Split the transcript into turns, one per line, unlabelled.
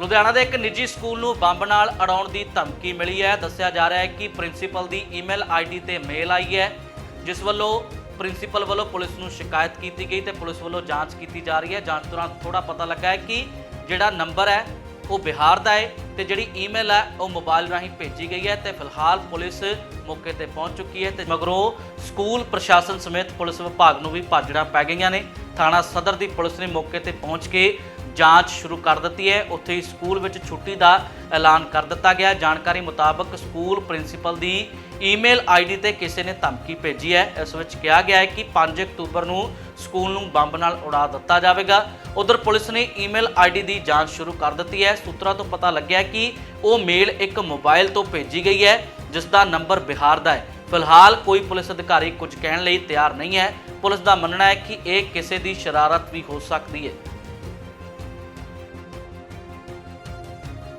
ਲੁਧਿਆਣਾ ਦੇ ਇੱਕ ਨਿੱਜੀ ਸਕੂਲ ਨੂੰ ਬੰਬ ਨਾਲ ਅੜਾਉਣ ਦੀ ਧਮਕੀ ਮਿਲੀ ਹੈ। ਦੱਸਿਆ ਜਾ ਰਿਹਾ ਹੈ ਕਿ ਪ੍ਰਿੰਸੀਪਲ ਦੀ ਈਮੇਲ ਆਈਡੀ ਤੇ ਮੇਲ ਆਈ ਹੈ, ਜਿਸ ਵੱਲੋਂ ਪ੍ਰਿੰਸੀਪਲ ਵੱਲੋਂ ਪੁਲਿਸ ਨੂੰ ਸ਼ਿਕਾਇਤ ਕੀਤੀ ਗਈ ਤੇ ਪੁਲਿਸ ਵੱਲੋਂ ਜਾਂਚ ਕੀਤੀ ਜਾ ਰਹੀ ਹੈ। ਜਾਂਚ ਦੌਰਾਨ ਥੋੜਾ ਪਤਾ ਲੱਗਾ ਹੈ ਕਿ ਜਿਹੜਾ ਨੰਬਰ ਹੈ, ਉਹ ਬਿਹਾਰ ਦਾ ਹੈ ਤੇ ਜਿਹੜੀ ਈਮੇਲ ਹੈ, ਉਹ ਮੋਬਾਈਲ ਰਾਹੀਂ ਭੇਜੀ ਗਈ ਹੈ ਤੇ ਫਿਲਹਾਲ ਪੁਲਿਸ ਮੌਕੇ ਤੇ ਪਹੁੰਚ ਚੁੱਕੀ ਹੈ ਤੇ ਮਗਰੋਂ ਸਕੂਲ ਪ੍ਰਸ਼ਾਸਨ ਸਮੇਤ ਪੁਲਿਸ ਵਿਭਾਗ ਨੂੰ ਵੀ ਭਾਜੜਾਂ ਪੈ ਗਈਆਂ ਨੇ। ਥਾਣਾ ਸਦਰ ਦੀ ਪੁਲਿਸ ਨੇ ਮੌਕੇ ਤੇ ਪਹੁੰਚ ਕੇ ਜਾਂਚ ਸ਼ੁਰੂ ਕਰ ਦਿੱਤੀ ਹੈ। ਉੱਥੇ ਹੀ ਸਕੂਲ ਵਿੱਚ ਛੁੱਟੀ ਦਾ ਐਲਾਨ ਕਰ ਦਿੱਤਾ ਗਿਆ। ਜਾਣਕਾਰੀ ਮੁਤਾਬਕ ਸਕੂਲ ਪ੍ਰਿੰਸੀਪਲ ਦੀ ਈਮੇਲ ਆਈਡੀ ਤੇ ਕਿਸੇ ਨੇ ਧਮਕੀ ਭੇਜੀ ਹੈ। ਇਸ ਵਿੱਚ ਕਿਹਾ ਗਿਆ ਹੈ ਕਿ 5 ਅਕਤੂਬਰ ਨੂੰ ਸਕੂਲ ਨੂੰ ਬੰਬ ਨਾਲ ਉਡਾ ਦਿੱਤਾ ਜਾਵੇਗਾ। ਉਧਰ ਪੁਲਿਸ ਨੇ ਈਮੇਲ ਆਈਡੀ ਦੀ ਜਾਂਚ ਸ਼ੁਰੂ ਕਰ ਦਿੱਤੀ ਹੈ। ਸੂਤਰਾਂ ਤੋਂ ਪਤਾ ਲੱਗਿਆ ਕਿ ਉਹ ਮੇਲ ਇੱਕ ਮੋਬਾਈਲ ਤੋਂ ਭੇਜੀ ਗਈ ਹੈ, ਜਿਸ ਦਾ ਨੰਬਰ ਬਿਹਾਰ ਦਾ ਹੈ। ਫਿਲਹਾਲ ਕੋਈ ਪੁਲਿਸ ਅਧਿਕਾਰੀ ਕੁਝ ਕਹਿਣ ਲਈ ਤਿਆਰ ਨਹੀਂ ਹੈ। ਪੁਲਿਸ ਦਾ ਮੰਨਣਾ ਹੈ ਕਿ ਇਹ ਕਿਸੇ ਦੀ ਸ਼ਰਾਰਤ ਵੀ ਹੋ ਸਕਦੀ ਹੈ।